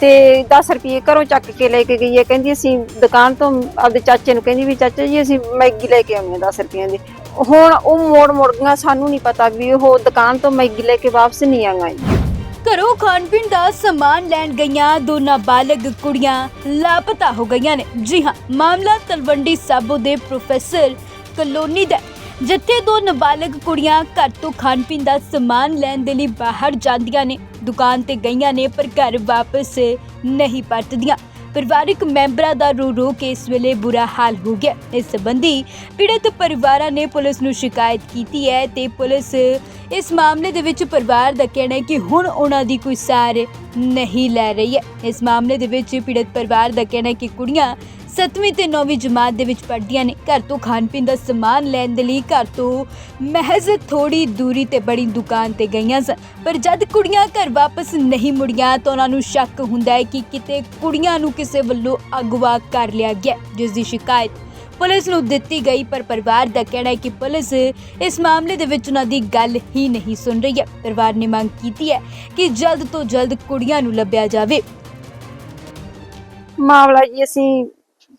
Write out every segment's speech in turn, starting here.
ਤੇ 10 ਰੁਪਏ ਘਰੋਂ ਚੱਕ ਕੇ ਲੈ ਕੇ ਗਈ ਹੈ। ਕਹਿੰਦੀ ਅਸੀਂ ਦੁਕਾਨ ਤੋਂ ਆਪਦੇ ਚਾਚੇ ਨੂੰ ਕਹਿੰਦੀ ਵੀ ਚਾਚਾ ਜੀ ਅਸੀਂ ਮੈਗੀ ਲੈ ਕੇ ਆਉਣੀ ਆ 10 ਰੁਪਈਆਂ ਦੀ। ਹੁਣ ਉਹ ਮੋੜ ਮੁੜ ਗਈਆਂ, ਸਾਨੂੰ ਨਹੀਂ ਪਤਾ ਵੀ ਉਹ ਦੁਕਾਨ ਤੋਂ ਮੈਗੀ ਲੈ ਕੇ ਵਾਪਸ ਨਹੀਂ ਆਈਆਂ। ਜੀ ਘਰੋਂ ਖਾਣ ਪੀਣ ਦਾ ਸਮਾਨ ਲੈਣ ਗਈਆਂ ਦੋ ਨਾਬਾਲਗ ਕੁੜੀਆਂ ਲਾਪਤਾ ਹੋ ਗਈਆਂ ਨੇ। ਜੀ ਹਾਂ, ਮਾਮਲਾ ਤਲਵੰਡੀ ਸਾਬੋ ਦੇ ਪ੍ਰੋਫੈਸਰ ਕਲੋਨੀ ਦਾ ਜਿੱਥੇ ਦੋ ਨਾਬਾਲਗ ਕੁੜੀਆਂ ਘਰ ਤੋਂ ਖਾਣ ਪੀਣ ਦਾ ਸਮਾਨ ਲੈਣ ਦੇ ਲਈ ਬਾਹਰ ਜਾਂਦੀਆਂ ਨੇ। ਦੁਕਾਨ ਤੇ ਗਈਆਂ ਨੇ ਪਰ ਘਰ ਵਾਪਸ ਨਹੀਂ ਪਰਤਦੀਆਂ। ਪਰਿਵਾਰਿਕ ਮੈਂਬਰਾਂ ਦਾ ਰੋ ਰੋ ਕੇ ਇਸ ਵੇਲੇ ਬੁਰਾ ਹਾਲ ਹੋ ਗਿਆ। ਇਸ ਸੰਬੰਧੀ ਪੀੜਤ ਪਰਿਵਾਰਾਂ ਨੇ ਪੁਲਿਸ ਨੂੰ ਸ਼ਿਕਾਇਤ ਕੀਤੀ ਹੈ ਤੇ ਪੁਲਿਸ ਇਸ ਮਾਮਲੇ ਦੇ ਵਿੱਚ ਪਰਿਵਾਰ ਦਾ ਕਹਿਣਾ ਹੈ ਕਿ ਹੁਣ ਉਹਨਾਂ ਦੀ ਕੋਈ ਸਾਰ ਨਹੀਂ ਲੈ ਰਹੀ ਹੈ। ਇਸ ਮਾਮਲੇ ਦੇ ਵਿੱਚ ਪੀੜਤ ਪਰਿਵਾਰ ਦਾ ਕਹਿਣਾ ਹੈ ਕਿ ਕੁੜੀਆਂ 7ਵੀਂ ਤੇ 9ਵੀਂ ਜਮਾਤ ਦੇ ਵਿੱਚ ਪੜ੍ਹਦੀਆਂ ਨੇ। ਘਰ ਤੋਂ ਖਾਣ ਪੀਣ ਦਾ ਸਮਾਨ ਲੈਣ ਦੇ ਲਈ ਘਰ ਤੋਂ ਮਹਿਜ਼ ਥੋੜੀ ਦੂਰੀ ਤੇ ਬੜੀ ਦੁਕਾਨ ਤੇ ਗਈਆਂ ਸਨ। ਪਰ ਜਦ ਕੁੜੀਆਂ ਘਰ ਵਾਪਸ ਨਹੀਂ ਮੁੜੀਆਂ ਤਾਂ ਉਹਨਾਂ ਨੂੰ ਸ਼ੱਕ ਹੁੰਦਾ ਹੈ ਕਿ ਕਿਤੇ ਕੁੜੀਆਂ ਨੂੰ ਕਿਸੇ ਵੱਲੋਂ ਅਗਵਾ ਕਰ ਲਿਆ ਗਿਆ, ਜਿਸ ਦੀ ਸ਼ਿਕਾਇਤ ਪੁਲਿਸ ਨੂੰ ਦਿੱਤੀ ਗਈ। ਪਰ ਪਰਿਵਾਰ ਦਾ ਕਹਿਣਾ ਹੈ ਕਿ ਪੁਲਿਸ ਇਸ ਮਾਮਲੇ ਦੇ ਵਿੱਚ ਉਹਨਾਂ ਦੀ ਗੱਲ ਹੀ ਨਹੀਂ ਸੁਣ ਰਹੀ ਹੈ। ਪਰਿਵਾਰ ਨੇ ਮੰਗ ਕੀਤੀ ਹੈ ਕਿ ਜਲਦ ਤੋਂ ਜਲਦ ਕੁੜੀਆਂ ਨੂੰ ਲੱਭਿਆ ਜਾਵੇ। ਮਾਮਲਾ ਜੀ ਅਸੀਂ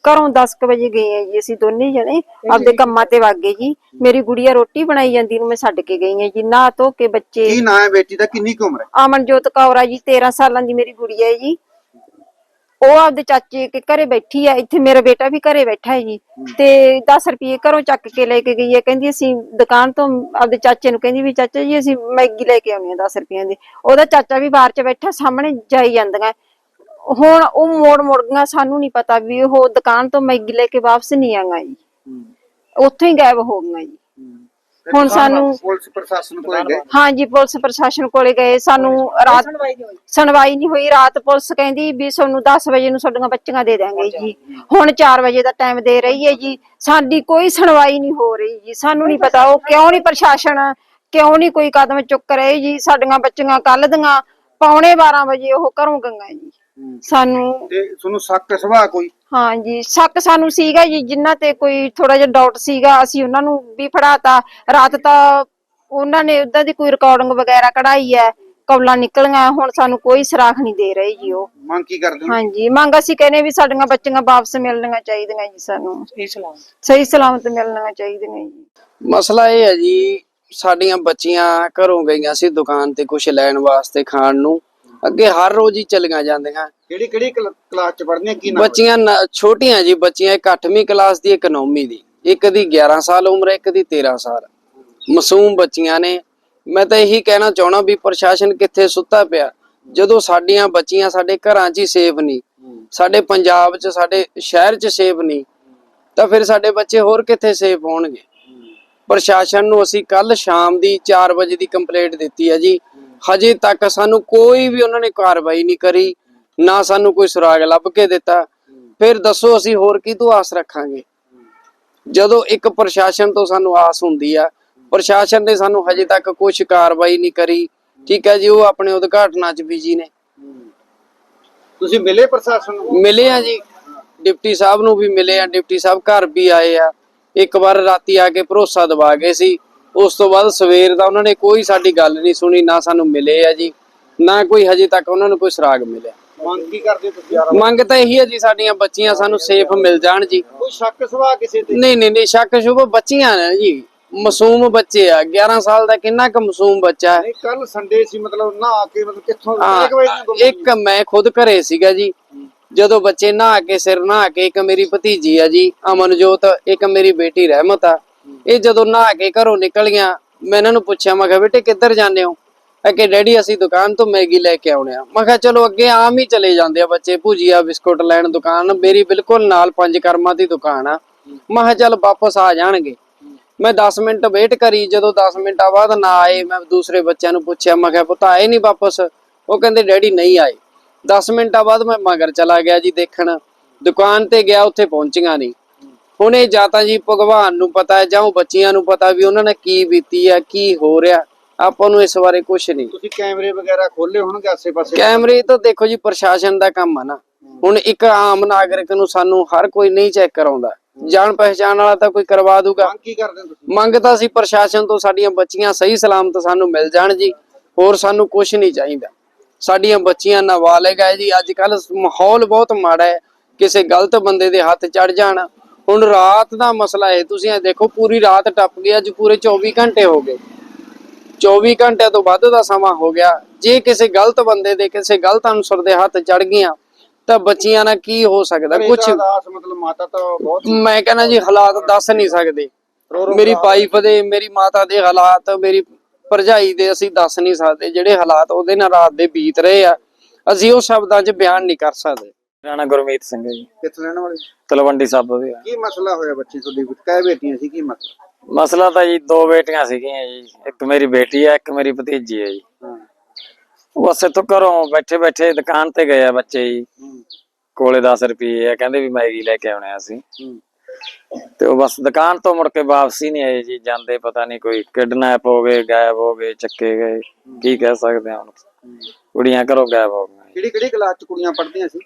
ਘਰੋਂ 10 ਕੁ ਵਜੇ ਗਏ ਆ ਜੀ ਅਸੀਂ ਦੋਨੇ ਜਣੇ ਆਪਦੇ ਕੰਮਾਂ ਤੇ ਵਗ ਗਏ ਜੀ। ਮੇਰੀ ਗੁੜੀਆ ਰੋਟੀ ਬਣਾਈ ਜਾਂਦੀ ਨੂੰ ਮੈਂ ਛੱਡ ਕੇ ਗਈ ਆ ਜੀ ਨਾ ਧੋ ਕੇ ਬੱਚੇ। ਕੀ ਨਾਂ ਹੈ ਬੇਟੀ ਦਾ? ਕਿੰਨੀ ਕੁ ਉਮਰ ਹੈ? ਅਮਨਜੋਤ ਕੌਰ ਆ ਜੀ 13 ਸਾਲਾਂ ਦੀ ਮੇਰੀ ਗੁੜੀਆ ਹੈ ਜੀ। ਉਹ ਆਪਦੇ ਚਾਚੇ ਕੇ ਘਰੇ ਬੈਠੀ ਆ ਇੱਥੇ ਮੇਰਾ ਬੇਟਾ ਵੀ ਘਰੇ ਬੈਠਾ ਹੈ ਜੀ। ਤੇ 10 ਰੁਪਏ ਘਰੋਂ ਚੱਕ ਕੇ ਲੈ ਕੇ ਗਈ ਹੈ। ਕਹਿੰਦੀ ਅਸੀਂ ਦੁਕਾਨ ਤੋਂ ਆਪਦੇ ਚਾਚੇ ਨੂੰ ਕਹਿੰਦੀ ਵੀ ਚਾਚਾ ਜੀ ਅਸੀਂ ਮੈਗੀ ਲੈ ਕੇ ਆਉਣੀ ਆ 10 ਰੁਪਈਆਂ ਦੀ। ਉਹਦਾ ਚਾਚਾ ਵੀ ਬਾਹਰ 'ਚ ਬੈਠਾ ਸਾਹਮਣੇ ਜਾਈ ਜਾਂਦੀਆਂ। ਹੁਣ ਉਹ ਮੋੜ ਮੁੜ ਗਈਆਂ ਸਾਨੂੰ ਨਹੀਂ ਪਤਾ ਵੀ ਉਹ ਦੁਕਾਨ ਤੋਂ ਮੈਗੀ ਲੈ ਕੇ ਵਾਪਸ ਨਹੀਂ ਆਈਆਂ ਜੀ। ਉੱਥੋਂ ਹੀ ਗਾਇਬ ਹੋ ਗਈਆਂ ਜੀ। ਹੁਣ ਸਾਨੂੰ- ਪੁਲਿਸ ਪ੍ਰਸ਼ਾਸਨ ਕੋਲ ਗਏ? ਹਾਂਜੀ ਪੁਲਿਸ ਪ੍ਰਸ਼ਾਸਨ ਕੋਲੇ ਗਏ। ਸਾਨੂੰ ਰਾਤ ਸੁਣਵਾਈ ਨਹੀਂ ਹੋਈ? ਰਾਤ ਪੁਲਿਸ ਕਹਿੰਦੀ ਵੀ ਤੁਹਾਨੂੰ 10 ਵਜੇ ਨੂੰ ਤੁਹਾਡੀਆਂ ਬੱਚੀਆਂ ਦੇ ਦਾਂਗੇ ਜੀ। ਹੁਣ 4 ਵਜੇ ਦਾ ਟਾਈਮ ਦੇ ਰਹੀ ਹੈ ਜੀ। ਸਾਡੀ ਕੋਈ ਸੁਣਵਾਈ ਨਹੀਂ ਹੋ ਰਹੀ ਜੀ। ਸਾਨੂੰ ਨਹੀਂ ਪਤਾ ਉਹ ਕਿਉਂ ਨਹੀਂ ਪ੍ਰਸ਼ਾਸਨ ਕਿਉਂ ਨਹੀਂ ਕੋਈ ਕਦਮ ਚੁੱਕ ਰਹੇ ਜੀ। ਸਾਡੀਆਂ ਬੱਚੀਆਂ ਕੱਲ ਦੀਆਂ ਪੌਣੇ 12 ਵਜੇ ਉਹ ਘਰੋਂ ਗਈਆਂ ਜੀ। ਸਾਨੂੰ ਤੇ ਤੁਹਾਨੂੰ ਸ਼ੱਕ ਸੁਭਾਅ ਕੋਈ? ਹਾਂਜੀ ਸ਼ੱਕ ਸਾਨੂੰ ਸੀਗਾ ਜੀ ਜਿਨ੍ਹਾਂ ਤੇ ਕੋਈ ਥੋੜਾ ਜਿਹਾ ਡਾਊਟ ਸੀਗਾ ਅਸੀਂ ਉਹਨਾਂ ਨੂੰ ਵੀ ਫੜਾਤਾ। ਰਾਤ ਤਾਂ ਉਹਨਾਂ ਨੇ ਉਦਾਂ ਦੀ ਕੋਈ ਰਿਕਾਰਡਿੰਗ ਵਗੈਰਾ ਕਢਾਈ ਹੈ ਕੌਲਾਂ ਨਿਕਲੀਆਂ ਹੁਣ ਸਾਨੂੰ ਕੋਈ ਸਰਾਖ ਨਹੀਂ ਦੇ ਰਹੇ ਜੀ ਉਹ। ਮੰਗ ਕੀ ਕਰਦੇ ਹੋ? ਹਾਂਜੀ ਮੰਗ ਅਸੀਂ ਕਹਿੰਦੇ ਵੀ ਸਾਡੀਆਂ ਬੱਚੀਆਂ ਵਾਪਸ ਮਿਲਣੀਆਂ ਚਾਹੀਦੀਆਂ ਜੀ ਸਾਨੂੰ। ਸਹੀ ਸਲਾਮਤ। ਮਿਲਣੀਆਂ ਚਾਹੀਦੀਆਂ ਜੀ। ਮਸਲਾ ਇਹ ਹੈ ਜੀ ਸਾਡੀਆਂ ਬੱਚੀਆਂ ਘਰੋਂ ਗਈਆਂ ਸੀ ਦੁਕਾਨ ਤੇ ਕੁਝ ਲੈਣ ਵਾਸਤੇ ਖਾਣ ਨੂੰ। ਅੱਗੇ ਹਰ ਰੋਜ਼ ਹੀ ਚਲੀਆਂ ਜਾਂਦੀਆਂ। ਕਿਹੜੀ ਕਿਹੜੀ ਕਲ- ਕਲਾਸ ਚ ਪੜ੍ਹਦੀਆਂ? ਕੀ ਨਾਮ ਬੱਚੀਆਂ ਨ- ਛੋਟੀਆਂ ਜੀ ਬੱਚੀਆਂ ਇੱਕ 8ਵੀਂ ਕਲਾਸ ਦੀ ਇੱਕ 9ਵੀਂ ਦੀ। ਇੱਕ ਦੀ 11 ਸਾਲ ਉਮਰ ਹੈ ਇੱਕ ਦੀ 13 ਸਾਲ। ਮਾਸੂਮ ਬੱਚੀਆਂ ਨੇ। ਮੈਂ ਤਾਂ ਇਹੀ ਕਹਿਣਾ ਚਾਹਣਾ ਵੀ ਪ੍ਰਸ਼ਾਸਨ ਕਿੱਥੇ ਸੁੱਤਾ ਪਿਆ। ਜਦੋਂ ਸਾਡੀਆਂ ਬੱਚੀਆਂ ਸਾਡੇ ਘਰਾਂ 'ਚ ਹੀ ਸੇਫ ਨਹੀਂ ਸਾਡੇ ਪੰਜਾਬ 'ਚ ਸਾਡੇ ਸ਼ਹਿਰ 'ਚ ਸੇਫ ਨਹੀਂ ਤਾਂ ਫਿਰ ਸਾਡੇ ਬੱਚੇ ਹੋਰ ਕਿੱਥੇ ਸੇਫ ਹੋਣਗੇ? ਪ੍ਰਸ਼ਾਸਨ ਨੂੰ ਅਸੀਂ ਕੱਲ ਸ਼ਾਮ ਦੀ 4 ਵਜੇ ਦੀ ਕੰਪਲੇਂਟ ਦਿੱਤੀ ਹੈ ਜੀ। ਹਜੇ ਤੱਕ ਸਾਨੂੰ ਕੋਈ ਵੀ ਉਹਨਾਂ ਨੇ ਕਾਰਵਾਈ ਨਹੀਂ ਕਰੀ ਨਾ ਸਾਨੂੰ ਕੋਈ ਸੁਰਾਗ ਲੱਭ ਕੇ ਦਿੱਤਾ। ਫਿਰ ਦੱਸੋ ਅਸੀਂ ਹੋਰ ਕਿਹਤੋਂ ਆਸ ਰੱਖਾਂਗੇ? ਜਦੋਂ ਇੱਕ ਪ੍ਰਸ਼ਾਸਨ ਤੋਂ ਸਾਨੂੰ ਆਸ ਹੁੰਦੀ ਆ ਪ੍ਰਸ਼ਾਸਨ ਨੇ ਸਾਨੂੰ ਹਜੇ ਤੱਕ ਕੁਝ ਕਾਰਵਾਈ ਨਹੀਂ ਕਰੀ। ਠੀਕ ਹੈ ਜੀ ਉਹ ਆਪਣੇ ਉਦਘਾਟਨਾਂ 'ਚ ਬਿਜ਼ੀ ਨੇ। ਤੁਸੀਂ ਮਿਲੇ ਪ੍ਰਸ਼ਾਸਨ ਨੂੰ? ਮਿਲੇ ਆ ਜੀ। ਡਿਪਟੀ ਸਾਹਿਬ ਨੂੰ ਵੀ ਮਿਲੇ ਆ। ਡਿਪਟੀ ਸਾਹਿਬ ਘਰ ਵੀ ਆਏ ਆ। ਇੱਕ ਵਾਰ ਰਾਤੀ ਆ ਕੇ ਭਰੋਸਾ ਦਵਾ ਗਏ ਸੀ। ਉਸ ਤੋਂ ਬਾਅਦ ਸਵੇਰ ਦਾ ਉਹਨਾਂ ਨੇ ਕੋਈ ਸਾਡੀ ਗੱਲ ਨਹੀਂ ਸੁਣੀ ਨਾ ਸਾਨੂੰ ਮਿਲੇ ਆ ਜੀ ਨਾ ਕੋਈ ਹਜੇ ਤੱਕ ਉਹਨਾਂ ਨੂੰ ਕੋਈ ਸੁਰਾਗ ਮਿਲਿਆ। ਮੰਗ ਕੀ ਕਰਦੇ ਹੋ ਤੁਸੀਂ ਯਾਰ? ਮੰਗ ਤਾਂ ਇਹੀ ਹੈ ਜੀ ਸਾਡੀਆਂ ਬੱਚੀਆਂ ਸਾਨੂੰ ਸੇਫ ਮਿਲ ਜਾਣ ਜੀ। ਕੋਈ ਸ਼ੱਕ ਸੁਭਾਅ ਕਿਸੇ ਤੇ? ਨਹੀਂ ਨਹੀਂ ਨਹੀਂ ਸ਼ੱਕ ਸ਼ੁਭ ਬੱਚੀਆਂ ਨੇ ਜੀ ਮਾਸੂਮ ਬੱਚੇ ਆ 11 ਸਾਲ ਦਾ ਕਿੰਨਾ ਕੁ ਮਾਸੂਮ ਬੱਚਾ ਹੈ। ਨਹੀਂ ਕੱਲ ਸੰਡੇ ਸੀ ਮਤਲਬ ਨਹਾ ਕੇ ਮਤਲਬ ਕਿੱਥੋਂ ਹਾਂ, ਕਿੰਨੇ ਕੁ ਵਜੇ ਨੂੰ ਇੱਕ ਮੈਂ ਖੁਦ ਘਰੇ ਸੀਗਾ ਜੀ ਜਦੋਂ ਬੱਚੇ ਨਹਾ ਕੇ ਸਿਰ ਨਹਾ ਕੇ ਇੱਕ ਮੇਰੀ ਭਤੀਜੀ ਆ ਜੀ ਅਮਨਜੋਤ ਇੱਕ ਮੇਰੀ ਬੇਟੀ ਰਹਿਮਤ ਆ। ਇਹ ਜਦੋਂ ਨਹਾ ਕੇ ਘਰੋਂ ਨਿਕਲ ਨਿਕਲੀਆਂ ਮੈਂ ਇਹਨਾਂ ਨੂੰ ਪੁੱਛਿਆ, ਮੈਂ ਕਿਹਾ, ਬੇਟੇ, ਕਿੱਧਰ ਜਾਂਦੇ ਹੋ? ਕਿ ਡੈਡੀ, ਅਸੀਂ ਦੁਕਾਨ ਤੋਂ ਮੈਗੀ ਲੈ ਕੇ ਆਉਣੇ ਆ। ਮੈਂ ਕਿਹਾ, ਚਲੋ, ਅੱਗੇ ਆਮ ਹੀ ਚਲੇ ਜਾਂਦੇ ਆ ਬੱਚੇ, ਭੁਜੀਆ, ਬਿਸਕੁਟ ਲੈਣ ਦੁਕਾਨ, ਮੇਰੀ ਬਿਲਕੁਲ ਨਾਲ ਪੰਜ ਕਰਮਾਂ ਦੀ ਦੁਕਾਨ ਆ। ਮੈਂ ਕਿਹਾ, ਚੱਲ, ਵਾਪਸ ਆ ਜਾਣਗੇ। ਮੈਂ 10 ਮਿੰਟ ਵੇਟ ਕਰੀ, ਜਦੋਂ 10 ਮਿੰਟਾਂ ਬਾਅਦ ਨਾ ਆਏ, ਮੈਂ ਦੂਸਰੇ ਬੱਚਿਆਂ ਨੂੰ ਪੁੱਛਿਆ, ਮੈਂ ਕਿਹਾ, ਪੁੱਤ, ਆਏ ਨਹੀਂ ਵਾਪਸ? ਉਹ ਕਹਿੰਦੇ, ਡੈਡੀ, ਨਹੀਂ ਆਏ। 10 ਮਿੰਟਾਂ ਬਾਅਦ ਮੈਂ ਮਗਰ ਚਲਾ ਗਿਆ ਜੀ ਦੇਖਣ। ਦੁਕਾਨ ਤੇ ਗਿਆ, ਉੱਥੇ ਪਹੁੰਚੀਆਂ ਨਹੀਂ। ਹੁਣ ਇਹ ਜਾਂ ਤਾਂ ਜੀ ਭਗਵਾਨ ਨੂੰ ਪਤਾ ਹੈ ਜਾਂ ਉਹ ਬੱਚੀਆਂ ਨੂੰ ਪਤਾ ਵੀ ਉਹਨਾਂ ਨੇ ਕੀ ਬੀਤੀ ਆ ਕੀ ਹੋ ਰਿਹਾ ਆਪਾਂ ਨੂੰ ਇਸ ਬਾਰੇ ਕੁਝ ਨਹੀਂ। ਤੁਸੀਂ ਕੈਮਰੇ ਵਗੈਰਾ ਖੋਲੇ ਹੋਣਗੇ ਆਸੇ-ਪਾਸੇ? ਕੈਮਰੇ ਤਾਂ ਦੇਖੋ ਜੀ ਪ੍ਰਸ਼ਾਸਨ ਦਾ ਕੰਮ ਆ ਨਾ। ਹੁਣ ਇੱਕ ਆਮ ਨਾਗਰਿਕ ਨੂੰ ਸਾਨੂੰ ਹਰ ਕੋਈ ਨਹੀਂ ਚੈੱਕ ਕਰਾਉਂਦਾ। ਜਾਣ ਪਹਿਚਾਣ ਵਾਲਾ ਤਾਂ ਕੋਈ ਕਰਵਾ ਦੂਗਾ। ਮੰਗ ਕੀ ਕਰਦੇ ਤੁਸੀਂ? ਮੰਗ ਤਾਂ ਅਸੀਂ ਪ੍ਰਸ਼ਾਸਨ ਤੋਂ ਸਾਡੀਆਂ ਬੱਚੀਆਂ ਸਹੀ ਸਲਾਮਤ ਸਾਨੂੰ ਮਿਲ ਜਾਣ ਜੀ। ਹੋਰ ਸਾਨੂੰ ਕੁਝ ਨਹੀਂ ਚਾਹੀਦਾ। ਸਾਡੀਆਂ ਬੱਚੀਆਂ ਨਾਬਾਲਗ ਹੈ ਜੀ। ਅੱਜ ਕੱਲ ਮਾਹੌਲ ਬਹੁਤ ਮਾੜਾ ਹੈ। ਕਿਸੇ ਗਲਤ ਬੰਦੇ ਦੇ ਹੱਥ ਚੜ ਜਾਣ। ਹੁਣ ਰਾਤ ਦਾ ਮਸਲਾ ਹੈ ਤੁਸੀਂ ਇਹ ਦੇਖੋ ਪੂਰੀ ਰਾਤ ਟੱਪ ਗਈ ਅੱਜ ਪੂਰੇ 24 ਘੰਟੇ ਹੋ ਗਏ। 24 ਘੰਟਿਆਂ ਤੋਂ ਵੱਧ ਦਾ ਸਮਾਂ ਹੋ ਗਿਆ। ਜੇ ਕਿਸੇ ਗਲਤ ਬੰਦੇ ਦੇ ਕਿਸੇ ਗਲਤ ਅਨਸਰ ਦੇ ਹੱਥ ਚੜ ਗਈਆਂ ਤਾਂ ਬੱਚੀਆਂ ਨਾਲ ਕੀ ਹੋ ਸਕਦਾ? ਕੁਝ ਕੁਝ ਅਰਦਾਸ ਮਤਲਬ ਮਾਤਾ ਤਾਂ ਬਹੁਤ ਮੈਂ ਕਹਿੰਦਾ ਜੀ ਹਾਲਾਤ ਦੱਸ ਨਹੀਂ ਸਕਦੇ। ਮੇਰੀ ਵਾਈਫ ਦੇ ਮੇਰੀ ਮਾਤਾ ਦੇ ਹਾਲਾਤ ਮੇਰੀ ਭਰਜਾਈ ਦੇ ਅਸੀਂ ਦੱਸ ਨਹੀਂ ਸਕਦੇ ਜਿਹੜੇ ਹਾਲਾਤ ਉਹਦੇ ਨਾਲ ਰਾਤ ਦੇ ਬੀਤ ਰਹੇ ਆ। ਅਸੀਂ ਉਹ ਸ਼ਬਦਾਂ 'ਚ ਬਿਆਨ ਨਹੀਂ ਕਰ ਸਕਦੇ। ਰਾਣਾ ਗੁਰਮੀਤ ਸਿੰਘ ਹੈ ਜੀ। ਕਿੱਥੇ ਰਹਿਣ ਵਾਲੇ? ਤਲਵੰਡੀ ਸਾਬੋ ਦੇ। ਆ। ਕੀ ਮਸਲਾ ਹੋਇਆ ਬੱਚੀ ਤੁਹਾਡੀ? ਕਹੇ ਬੇਟੀਆਂ ਸੀ ਕੀ ਮਸਲਾ? ਮਸਲਾ ਤਾਂ ਜੀ ਦੋ ਬੇਟੀਆਂ ਸੀਗੀਆਂ ਜੀ। ਇੱਕ ਮੇਰੀ ਬੇਟੀ ਹੈ ਇੱਕ ਮੇਰੀ ਭਤੀਜੀ ਹੈ ਜੀ। ਹਾਂ। ਬਸ ਇੱਥੋਂ ਘਰੋਂ ਬੈਠੇ ਬੈਠੇ ਦੁਕਾਨ ਤੇ ਗਏ ਆ ਬੱਚੇ ਜੀ। ਹੂੰ, ਕੋਲੇ 10 ਰੁਪਏ ਆ ਕਹਿੰਦੇ ਵੀ ਮੈਗੀ ਲੈ ਕੇ ਆਉਣੇ ਆ ਅਸੀਂ। ਹੂੰ, ਤੇ ਉਹ ਬਸ ਦੁਕਾਨ ਤੋਂ ਮੁੜ ਕੇ ਵਾਪਸੀ ਨਹੀਂ ਆਏ ਜੀ। ਜਾਂਦੇ ਪਤਾ ਨਹੀਂ ਕੋਈ ਕਿਡਨੈਪ ਹੋ ਗਏ ਗਾਇਬ ਹੋ ਗਏ ਚੱਕੇ ਗਏ। ਕੀ ਕਹਿ ਸਕਦੇ ਆ ਹੁਣ? ਕੁੜੀਆਂ ਘਰੋਂ ਗਾਇਬ ਹੋ ਗਈਆਂ ਕਿਹੜੀ ਕਿਹੜੀ ਕਲਾਸ ਚ ਕੁੜੀਆਂ ਪੜ੍ਹਦੀਆਂ ਸੀ?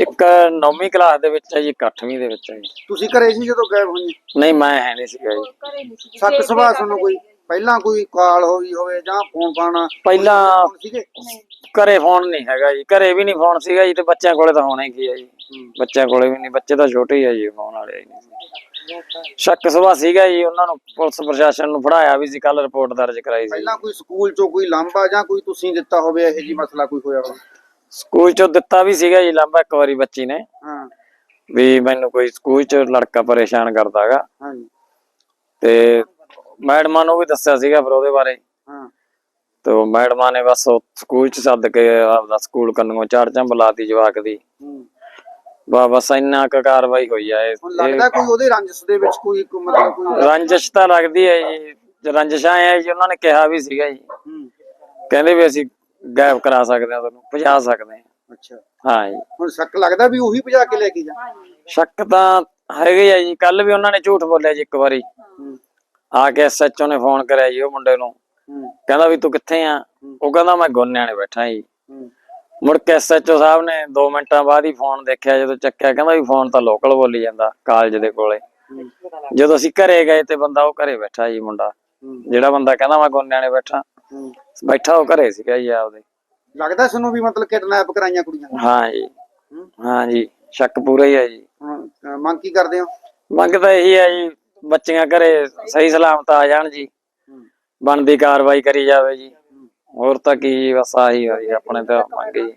ਇੱਕ ਨੌਵੀਂ ਕਲਾਸ ਦੇ ਵਿੱਚ ਹੈ ਜੀ ਇੱਕ ਅੱਠਵੀਂ ਦੇ ਵਿੱਚ ਹੈ ਜੀ। ਤੁਸੀਂ ਘਰੇ ਸੀ ਜਦੋਂ ਗਾਇਬ ਹੋਈਆਂ ਨਹੀਂ ਮੈਂ ਹੈ ਨਹੀਂ ਸੀਗਾ ਜੀ। ਸੱਤ ਸੁਭਾਅ ਤੁਹਾਨੂੰ ਕੋਈ ਪਹਿਲਾਂ ਕੋਈ ਕਾਲ ਹੋਈ ਹੋਵੇ ਜਾਂ ਫੋਨ ਫਾਨ ਪਹਿਲਾਂ ਸੀਗੇ? ਘਰੇ ਫੋਨ ਨਹੀਂ ਹੈਗਾ ਜੀ। ਘਰੇ ਵੀ ਨਹੀਂ ਫੋਨ ਸੀਗਾ ਜੀ ਤੇ ਬੱਚਿਆਂ ਕੋਲੇ ਤਾਂ ਹੋਣਾ ਹੀ ਕੀ ਹੈ ਜੀ। ਬੱਚਿਆਂ ਕੋਲੇ ਵੀ ਨਹੀਂ ਬੱਚੇ ਤਾਂ ਛੋਟੇ ਹੀ ਆ ਜੀ ਫੋਨ ਵਾਲੇ ਹੀ ਨਹੀਂ। ਸ਼ੱਕ ਸੁਭਾ ਸੀਗਾ ਜੀ ਉਹਨਾਂ ਨੂੰ ਪੁਲਿਸ ਪ੍ਰਸ਼ਾਸਨ ਨੂੰ ਫੜਾਇਆ ਵੀ ਸੀ ਕੱਲ ਰਿਪੋਰਟ ਦਰਜ ਕਰਾਈ ਸੀ। ਪਹਿਲਾਂ ਕੋਈ ਸਕੂਲ ਚੋਂ ਕੋਈ ਲਾਂਭਾ ਜਾਂ ਕੋਈ ਤੁਸੀਂ ਦਿੱਤਾ ਹੋਵੇ ਇਹੋ ਜੀ ਮਸਲਾ ਕੋਈ ਹੋਇਆ ਹੋਵੇ? ਸਕੂਲ ਚੋਂ ਦਿੱਤਾ ਵੀ ਸੀਗਾ ਜੀ ਲਾਂਬਾ ਇੱਕ ਵਾਰੀ ਬੱਚੀ ਨੇ। ਹਾਂ। ਵੀ ਮੈਨੂੰ ਕੋਈ ਸਕੂਲ ਚ ਲੜਕਾ ਪਰੇਸ਼ਾਨ ਕਰਦਾਗਾ। ਹਾਂਜੀ ਤੇ ਮੈਡਮਾਂ ਨੂੰ ਵੀ ਦੱਸਿਆ ਸੀਗਾ ਫਿਰ ਉਹਦੇ ਬਾਰੇ। ਹਾਂ। ਤੇ ਮੈਡਮਾਂ ਨੇ ਬਸ ਸਕੂਲ ਚ ਸੱਦ ਕੇ ਆਪਦਾ ਸਕੂਲ ਕੰਨੋਂ ਝਾੜ ਝੰਬ ਲਾਤੀ ਜਵਾਕ ਦੀ। ਬਾ ਬਸ ਇੰਨਾ ਕੁ ਕਾਰਵਾਈ ਹੋਈ ਆ ਇਹ। ਹੁਣ ਲੱਗਦਾ ਕੋਈ ਉਹਦੇ ਰੰਜਸ ਦੇ ਵਿੱਚ ਕੋਈ ਮਤਲਬ ਕੋਈ ਰੰਜਿਸ਼ ਤਾਂ ਲੱਗਦੀ ਹੈ ਜੀ। ਰੰਜਿਸ਼ਾਂ ਹੈ ਜੀ ਉਹਨਾਂ ਨੇ ਕਿਹਾ ਵੀ ਸੀਗਾ ਜੀ। ਕਹਿੰਦੇ ਵੀ ਅਸੀਂ ਗਾਇਬ ਕਰਾ ਸਕਦੇ ਹਾਂ ਤੁਹਾਨੂੰ ਪਹੁੰਚਾ ਸਕਦੇ ਹਾਂ ਅੱਛਾ। ਹਾਂ ਜੀ। ਹੁਣ ਸ਼ੱਕ ਲੱਗਦਾ ਵੀ ਉਹੀ ਭਜਾ ਕੇ ਲੈ ਕੇ ਜਾ? ਸ਼ੱਕ ਤਾਂ ਹੈਗੇ ਆ ਜੀ ਕੱਲ ਵੀ ਉਹਨਾਂ ਨੇ ਝੂਠ ਬੋਲਿਆ ਜੀ ਇੱਕ ਵਾਰੀ। ਆ ਕੇ ਐਸਐਚਓ ਨੇ ਫੋਨ ਕਰਿਆ ਜੀ ਉਹ ਮੁੰਡੇ ਨੂੰ। ਕਹਿੰਦਾ ਵੀ ਤੂੰ ਕਿੱਥੇ ਆ? ਉਹ ਕਹਿੰਦਾ ਮੈਂ ਗੋਨਿਆਣੇ ਬੈਠਾ ਜੀ। ਮੁੜ ਕੇ ਐਸਐਚਓ ਸਾਹਿਬ ਨੇ 2 ਮਿੰਟਾਂ ਬਾਅਦ ਹੀ ਫੋਨ ਦੇਖਿਆ ਜਦੋਂ ਚੱਕਿਆ ਕਹਿੰਦਾ ਵੀ ਫੋਨ ਤਾਂ ਲੋਕਲ ਬੋਲੀ ਜਾਂਦਾ ਕਾਲਜ ਦੇ ਕੋਲੇ। ਜਦੋਂ ਅਸੀਂ ਘਰੇ ਗਏ ਤੇ ਬੰਦਾ ਉਹ ਘਰੇ ਬੈਠਾ ਜੀ ਮੁੰਡਾ। ਜਿਹੜਾ ਬੰਦਾ ਕਹਿੰਦਾ ਮੈਂ ਗੋਨਿਆਣੇ ਬੈਠਾ। ਬੈਠਾ ਉਹ ਘਰੇ ਸੀਗਾ ਜੀ ਆਪਦੇ। ਲੱਗਦਾ ਸਾਨੂੰ ਵੀ ਮਤਲਬ ਕਿਡਨੈਪ ਕਰਾਈਆਂ ਕੁੜੀਆਂ ਹਾਂ ਜੀ। ਹੂੰ। ਹਾਂ ਜੀ ਸ਼ੱਕ ਪੂਰਾ ਹੀ ਹੈ ਜੀ। ਹੁਣ ਅਹ, ਮੰਗ ਕੀ ਕਰਦੇ ਹੋ? ਮੰਗ ਤਾਂ ਇਹੀ ਹੈ ਜੀ ਬੱਚੀਆਂ ਘਰੇ ਸਹੀ ਸਲਾਮਤ ਆ ਜਾਣ ਜੀ। ਬਣਦੀ ਕਾਰਵਾਈ ਕਰੀ ਜਾਵੇ ਜੀ। ਹੋਰ ਤਾਂ ਕੀ ਜੀ, ਬਸ ਆਹੀ ਹੋਈ ਆਪਣੇ ਤਾਂ ਮੰਗ ਜੀ